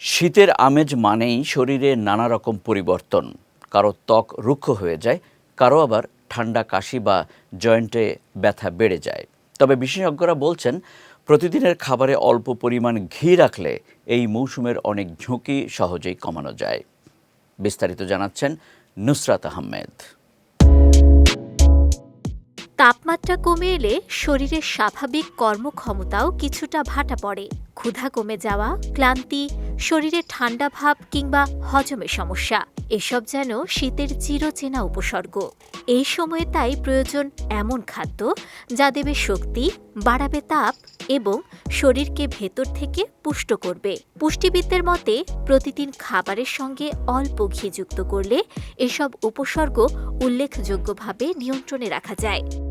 শীতের আমেজ মানেই শরীরে নানা রকম পরিবর্তন। কারও ত্বক রুক্ষ হয়ে যায়, কারও আবার ঠান্ডা কাশি বা জয়েন্টে ব্যথা বেড়ে যায়। তবে বিশেষজ্ঞরা বলছেন, প্রতিদিনের খাবারে অল্প পরিমাণ ঘি রাখলে এই মৌসুমের অনেক ঝুঁকি সহজেই কমানো যায়। বিস্তারিত জানাচ্ছেন নুসরাত আহমেদ। তাপমাত্রা কমে এলে শরীরের স্বাভাবিক কর্মক্ষমতাও কিছুটা ভাটা পড়ে। ক্ষুধা কমে যাওয়া, ক্লান্তি শরীরে ঠান্ডা ভাব কিংবা হজমে সমস্যা। এসব যেন শীতের চিরচেনা উপসর্গ। এই সময়ে তাই প্রয়োজন এমন খাদ্য যা দেবে শক্তি, বাড়াবে তাপ এবং শরীরকে ভেতর থেকে পুষ্ট করবে। পুষ্টিবিদদের মতে, প্রতিদিন খাবারের সঙ্গে অল্প ঘি যুক্ত করলে এসব উপসর্গ উল্লেখযোগ্যভাবে নিয়ন্ত্রণে রাখা যায়।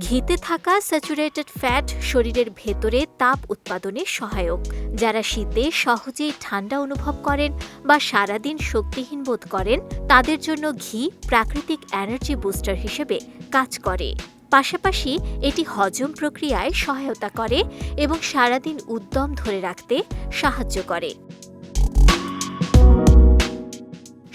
ঘিতে থাকা স্যাচুরেটেড ফ্যাট শরীরের ভেতরে তাপ উৎপাদনে সহায়ক। যারা শীতে সহজেই ঠান্ডা অনুভব করেন বা সারাদিন শক্তিহীন বোধ করেন, তাদের জন্য ঘি প্রাকৃতিক এনার্জি বুস্টার হিসেবে কাজ করে। পাশাপাশি এটি হজম প্রক্রিয়ায় সহায়তা করে এবং সারাদিন উদ্যম ধরে রাখতে সাহায্য করে।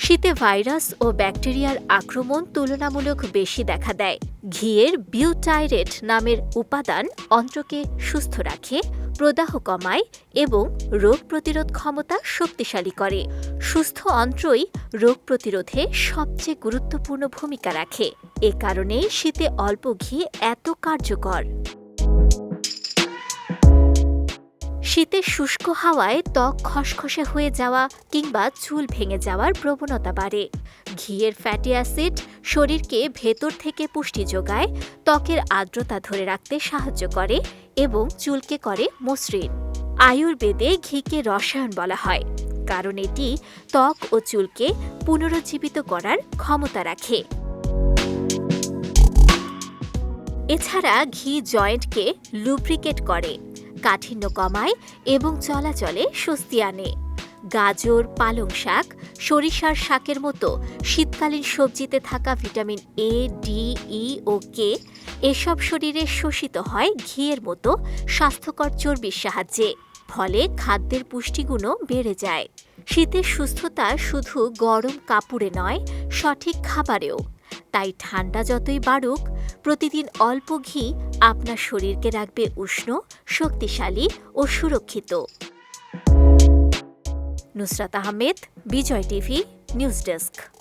শীতে ভাইরাস ও ব্যাকটেরিয়ার আক্রমণ তুলনামূলক বেশি দেখা দেয়। ঘিয়ের বিউটাইরেট নামের উপাদান অন্ত্রকে সুস্থ রাখে, প্রদাহ কমায় এবং রোগ প্রতিরোধ ক্ষমতা শক্তিশালী করে। সুস্থ অন্ত্রই রোগ প্রতিরোধে সবচেয়ে গুরুত্বপূর্ণ ভূমিকা রাখে। এ কারণেই শীতে অল্প ঘি এত কার্যকর। শীতে শুষ্ক হাওয়ায় ত্বক খসখসে হয়ে যাওয়া কিংবা চুল ভেঙে যাওয়ার প্রবণতা বাড়ে। ঘিয়ের ফ্যাটি অ্যাসিড শরীরকে ভেতর থেকে পুষ্টি যোগায়, ত্বকের আর্দ্রতা ধরে রাখতে সাহায্য করে এবং চুলকে করে মসৃণ। আয়ুর্বেদে ঘিকে রসায়ন বলা হয়, কারণ এটি ত্বক ও চুলকে পুনরুজ্জীবিত করার ক্ষমতা রাখে। এছাড়া ঘি জয়েন্টকে লুব্রিকেট করে। কাঠিন্য কমায় এবং চলাচলে স্বস্তি আনে। গাজর, পালং শাক, সরিষার শাকের মতো শীতকালীন সবজিতে থাকা ভিটামিন এ ডি ই ও কে এসব শরীরে শোষিত হয় ঘিয়ের মতো স্বাস্থ্যকর চর্বির সাহায্যে। ফলে খাদ্যের পুষ্টিগুণও বেড়ে যায়। শীতের সুস্থতা শুধু গরম কাপড়ে নয়, সঠিক খাবারেও। তাই ঠান্ডা যতই বাড়ুক, প্রতিদিন অল্প ঘি আপনার শরীরকে রাখবে উষ্ণ, শক্তিশালী ও সুরক্ষিত। Nusrat Ahmed, Bijoy TV, news desk.